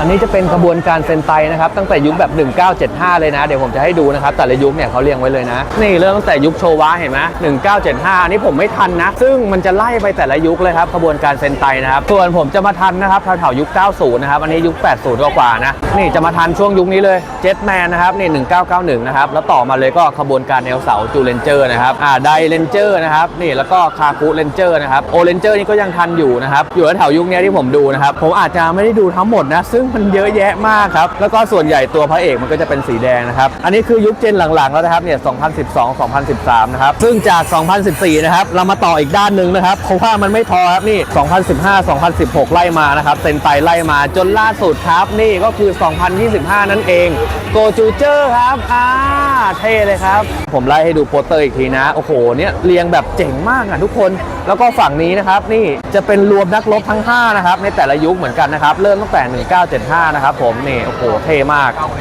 อันนี้จะเป็นกระบวนการเซนไตนะครับตั้งแต่ยุคแบบ 1975 เลยนะ เดี๋ยวผมจะให้ดูนะครับ แต่ละยุคเนี่ยเขาเรียงไว้เลยนะ นี่เริ่มตั้งแต่ยุคโชวะเห็นไหม1975 อันนี้ผมไม่ทันนะ ซึ่งมันจะไล่ไปแต่ละยุคเลยครับกระบวนการเซนไตนะครับ ส่วนผมจะมาทันนะครับแถวๆยุค 90 นะครับ อันนี้ยุค 80 กว่านะ นี่จะมาทันช่วงยุคนี้เลยเจ็ตแมนนะครับนี่ 1991 นะครับ แล้วต่อมาเลยก็ขบวนการแนวเสาจูเลนเจอร์นะครับอ่าไดเลนเจอร์นะครับนี่แล้วก็คาคุเลนเจอร์นะครับโอเลนเจอร์นี่ก็ยังทันอยู่นะครับอยู่แถวยุคนี้ที่ผมดูนะครับผมอาจจะไม่ได้ดูทั้งหมดนะซึ่งมันเยอะแยะมากครับ แล้วก็ส่วนใหญ่ตัวพระเอกมันก็จะเป็นสีแดงนะครับ อันนี้คือยุคเจนหลังๆแล้วนะครับ เนี่ย 2012 2013 นะครับ ซึ่งจาก 2014 นะครับ เรามาต่ออีกด้านหนึ่งนะครับ เพราะว่ามันไม่พอครับนี่ 2015 2016 ไล่มานะครับเซนไตไล่มาจนล่าสุดครับนี่ก็คือ 2025 นั่นเอง โกจูเจอร์ครับอ่าเท่เลยครับ ผมไล่ให้ดูโปสเตอร์อีกทีนะ โอ้โห เนี่ยเรียงแบบเจ๋งมากอะทุกคน แล้วก็ฝั่งนี้นะครับนี่จะเป็นรวมนักรบทั้ง 5 นะครับ ในแต่ละยุคเหมือนกันนะครับ เริ่มตั้งแต่ 1975 นะครับผมนี่โอ้โหเท่มาก